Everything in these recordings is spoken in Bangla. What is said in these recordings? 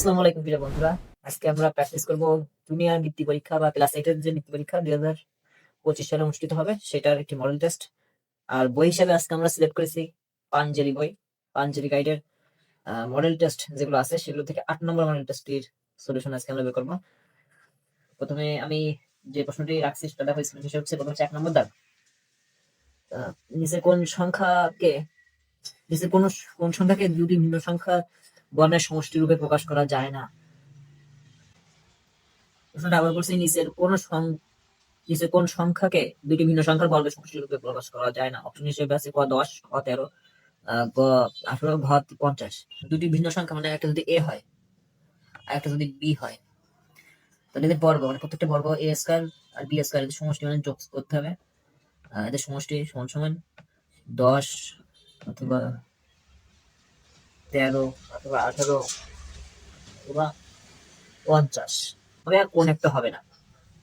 আসসালামু আলাইকুম প্রিয় বন্ধুরা। আজকে আমরা প্র্যাকটিস করব জুনিয়র বৃত্তি পরীক্ষা বা ক্লাস এইটের যে বৃত্তি পরীক্ষা দুই হাজার পঁচিশ সালে অনুষ্ঠিত হবে, সেটার একটি মডেল টেস্ট আর বই হিসাবে আজকে আমরা সিলেক্ট করেছি পাঞ্জেরি বই। পাঞ্জেরি গাইডের মডেল টেস্ট যেগুলো আছে, সেগুলো থেকে আট নম্বর মডেল টেস্টটির সলিউশন আজকে আমরা বের করব। প্রথমে আমি যে প্রশ্নটি রাখছি, সেটা স্ক্রিন হিসেবে হচ্ছে প্রথম হচ্ছে এক নম্বর দাগ। নিচে কোন সংখ্যাকে, নিচে কোন কোন সংখ্যাকে দুটি ভিন্ন সংখ্যা বর্ণের সমষ্টি রূপে প্রকাশ করা যায় না। প্রশ্নটা আবার করছি, নিচের কোন নিচের কোন সংখ্যাকে দুটি ভিন্ন সংখ্যার বর্গের সমষ্টি রূপে প্রকাশ করা যায় না। অপশন হিসেবে আছে ক দশ ক তেরো গ আঠারো, ঘ পঞ্চাশ। দুটি ভিন্ন সংখ্যা মানে একটা যদি এ হয়, আর একটা যদি বি হয়। তাহলে এদের বর্গ মানে প্রত্যেকটা বর্গ এ স্কয়ার আর বি স্কয়ার, এদের সমষ্টি মানে যোগ করতে হবে। এদের সমষ্টি সমান সমান দশ অথবা তেরো অথবা আঠারো অথবা পঞ্চাশ। তবে আর কোন একটা হবে না।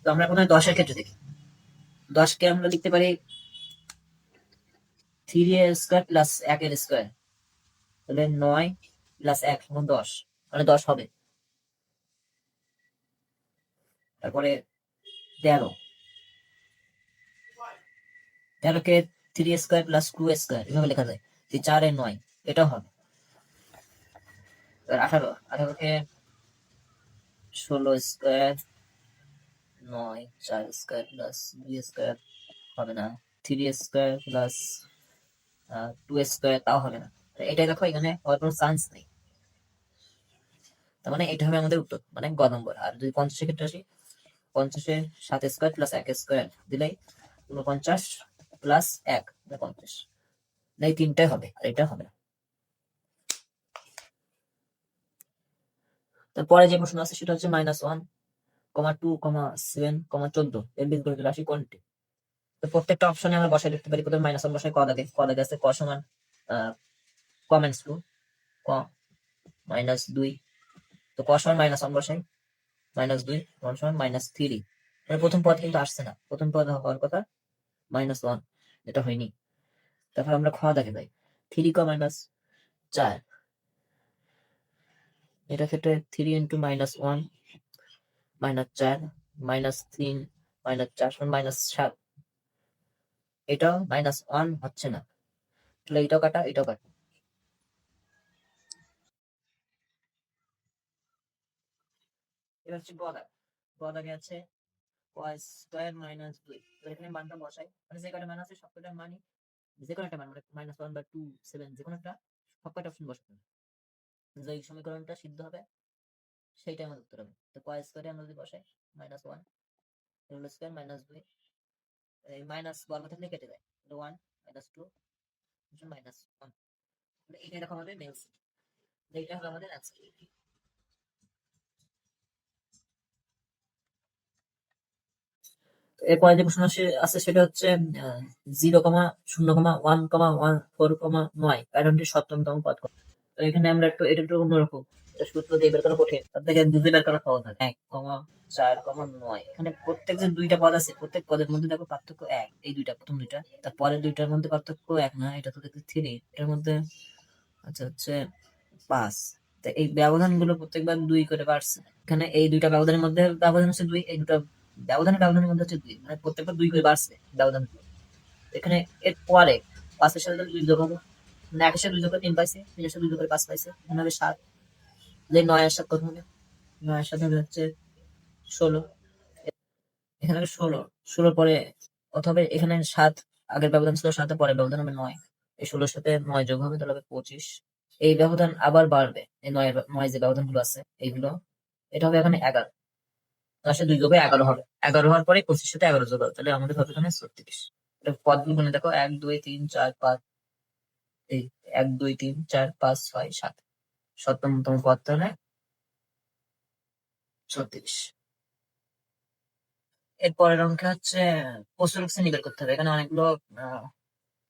তো আমরা প্রথমে দশের ক্ষেত্রে দেখি। দশকে আমরা লিখতে পারি থ্রি এর স্কোয়ার প্লাস এক এর স্কোয়ার তাহলে নয় প্লাস এক সমান দশ। মানে দশ হবে। তারপরে তেরো। তেরোকে three square plus two square এভাবে লেখা যায়। চার এর নয়, এটাও হবে। আঠারো, আঠারোকে ষোলো স্কোয়ার নয়, চার স্কোয়ার প্লাস দুই স্কোয়ার হবে না। Three square plus two square তাও হবে না। তো এটাই দেখো, এখানে হওয়ার কোনো চান্স নেই। তার মানে এটা হবে আমাদের উত্তর মানে গ নম্বর। আর যদি পঞ্চাশের ক্ষেত্রে আসি পঞ্চাশের সাত স্কোয়ার প্লাস এক স্কোয়ার দিলেই উনপঞ্চাশ প্লাস এক পঞ্চাশ এই তিনটাই হবে, আর এটা হবে না। তারপরে যে প্রশ্ন আছে সেটা হচ্ছে minus one comma two comma seven comma চোদ্দ এর বীজগণিত রাশি কোনটি? তো প্রত্যেকটা অপশনে আমরা বসাই লিখতে পারি, প্রথমে মাইনাস ওয়ান বসাই, ক দাগে ক দাগে আছে, ক সমান ক মাইনাস টু ক মাইনাস দুই, তো ক সমান মাইনাস ওয়ান বসাই মাইনাস দুই ওয়ান সমান মাইনাস থ্রি মানে প্রথম পদ কিন্তু আসছে না, প্রথম পদ হওয়ার কথা মাইনাস ওয়ান এটা হয়নি। তারপর আমরা খ দাগে যাই থ্রি ক মাইনাস চার এটা ক্ষেত্রে three into minus one minus চার মাইনাস তিন মাইনাস চার মাইনাস সাত। এটাও মাইনাস ওয়ান হচ্ছে না। তাহলে এটাও কাটা এটাও কাটা। এবার হচ্ছে গদাক গদাকে আছে স্কোয়ার মাইনাস এখানে মানটা বসাই। মানে যে কটা মান আছে সব কটা মানই, যে কোনো একটা মান মানে মাইনাস ওয়ান বা টু সেভেন যে কোনো একটা সব কটা অপশন বসাতে হবে যে সমীকরণটা সিদ্ধ হবে, সেইটাই আমাদের উত্তর হবে। তো কয় স্কোয়ারে আমরা যদি বসাই minus one whole square minus দুই, এই মাইনাস বর্গ থাকলে কেটে যায় one minus two minus one এটা দেখো আমাদের নেক্সট এইটা হলো আমাদের অ্যান্সার এরপরে যে প্রশ্ন আছে সেটা হচ্ছে জিরো কমা শূন্য comma one comma one four comma নয়। প্যাটার্নটির সপ্তমতম পদ। এখানে আমরা একটু, এটা একটু অন্যরকম। সূত্র দিয়ে বের করা কঠিন। তার থেকে দুই বের করা সহজ এক কমা চার কমা নয়। এখানে প্রত্যেক যে দুইটা পদ আছে। প্রত্যেক পদের মধ্যে দেখো পার্থক্য এক। এই দুইটা, প্রথম দুইটা। তার পরের দুইটার মধ্যে পার্থক্য এক না, এটা তো দেখতে থ্রি। এটার মধ্যে আচ্ছা হচ্ছে পাঁচ। তো এই ব্যবধানগুলো প্রত্যেকবার দুই করে বাড়ছে। এখানে এই দুইটা ব্যবধানের মধ্যে, ব্যবধান হচ্ছে দুই, এই দুটা ব্যবধানের ব্যবধানের মধ্যে হচ্ছে দুই। মানে প্রত্যেকবার দুই করে বাড়ছে ব্যবধান। এখানে এর পরে পাঁচের সাথে দুই যোগ সাথে দুই করে তিন পাইছে, তিনের সাথে দুই করে পাঁচ পাইছে হবে সাত। যে নয়ের সাথে কত হবে নয়ের সাথে হবে হচ্ছে ষোলো। এখানে ষোলো। ষোলোর পরে হবে এখানে সাত, আগের ব্যবধান ছিল সাথে পরে ব্যবধান হবে নয়। এই ষোলোর সাথে নয় যোগ হবে, তাহলে হবে পঁচিশ। এই ব্যবধান আবার বাড়বে, এই নয় নয় যে ব্যবধানগুলো আছে, এইগুলো। এটা হবে এখানে এগারো। সাথে দুই যোগে এগারো হবে। এগারো হওয়ার পরে পঁচিশ সাথে এগারো যোগ হবে, তাহলে আমাদের হবে এখানে ছত্রিশ। পদগুলো গুনে দেখো, এক, দুই, তিন, চার, পাঁচ এই এক, দুই, তিন, চার, পাঁচ, ছয়, সাত। সপ্তমতম পদ তাহলে ছত্রিশ। এরপরের অঙ্কে হচ্ছে প্রচুর শ্রেণি বের করতে হবে। এখানে অনেকগুলো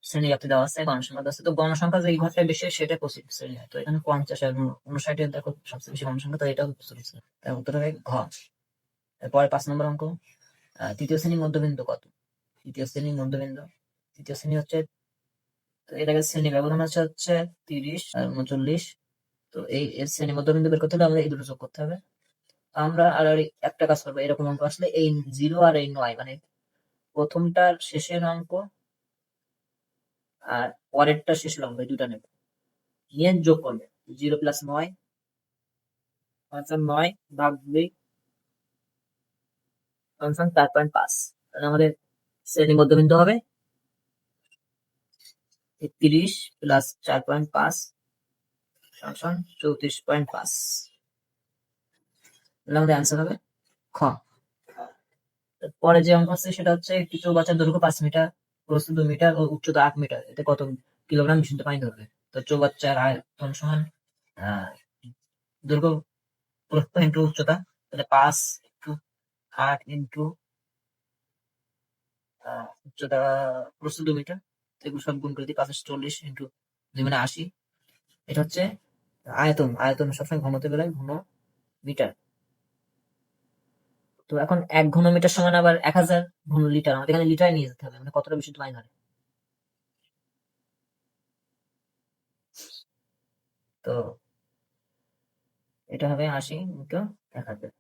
শ্রেণি ব্যাপ্তি দেওয়া আছে, গণসংখ্যা দেওয়া আছে। তো গণসংখ্যা যে ঘরটা বেশি সেটা পঁচিশ শ্রেণি হয়। তো এখানে পঞ্চাশ আর উনষাট দেখো সবচেয়ে বেশি গণসংখ্যা, তো এটাও প্রচুর তার উত্তর হবে ঘ এরপরে পাঁচ নম্বর অঙ্ক তৃতীয় শ্রেণির মধ্যবিন্দু কত? তৃতীয় শ্রেণির মধ্যবিন্দু। তৃতীয় শ্রেণি হচ্ছে তো এটাকে শ্রেণি ব্যবধান আছে হচ্ছে তিরিশ আর উনচল্লিশ। তো এই শ্রেণি মধ্যবিন্দু বের করতে হলে আমাদের এই দুটো যোগ করতে হবে। আমরা আর আর একটা কাজ করব, এরকম অঙ্ক আসলে এই জিরো আর এই নয় মানে প্রথমটার শেষের অঙ্ক আর পরেরটা শেষের অঙ্ক, এই দুটা নেব। নিয়ে যোগ করবে, জিরো প্লাস নয় ফাংশন নয় ভাগ দুই ফাংশন চার পয়েন্ট পাঁচ। তাহলে আমাদের শ্রেণি মধ্যবিন্দু হবে একত্রিশ প্লাস চার পয়েন্ট পাঁচ ফাংশন চৌত্রিশ পয়েন্ট পাঁচ। আমাদের অ্যান্সার হবে খ। পরে যে অঙ্ক আছে সেটা হচ্ছে একটি চৌবাচ্চার দৈর্ঘ্য পাঁচ মিটার, প্রস্থ দু মিটার ও উচ্চতা আট মিটার, এতে কত কিলোগ্রাম বিশুদ্ধ পানি ধরবে? তো চৌবাচ্চার আয়তন সমান দৈর্ঘ্য প্রস্থ ইন্টু উচ্চতা, তাহলে পাঁচ ইন্টু আট ইন্টু উচ্চতা প্রস্থ দু মিটার এগুলো সব গুণ করে দিই, পাঁচশো চল্লিশ ইন্টু দুই মানে আশি। এটা হচ্ছে আয়তন আয়তন সবসময় ঘনতে বেলায় ঘন মিটার তো এখন এক ঘন মিটার সমান আবার এক হাজার ঘন লিটার আমাদের এখানে লিটার নিয়ে যেতে হবে মানে কতটা বিশুদ্ধ পানি ধরে তো এটা হবে আশি ইন্টু এক হাজার।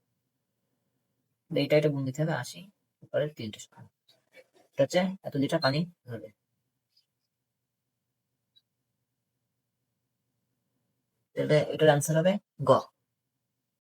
এইটা এটা গুণ দিতে হবে আশি তিনটে সমান। হচ্ছে এত লিটার পানি ধরবে। এটা এটার অ্যান্সার হবে গ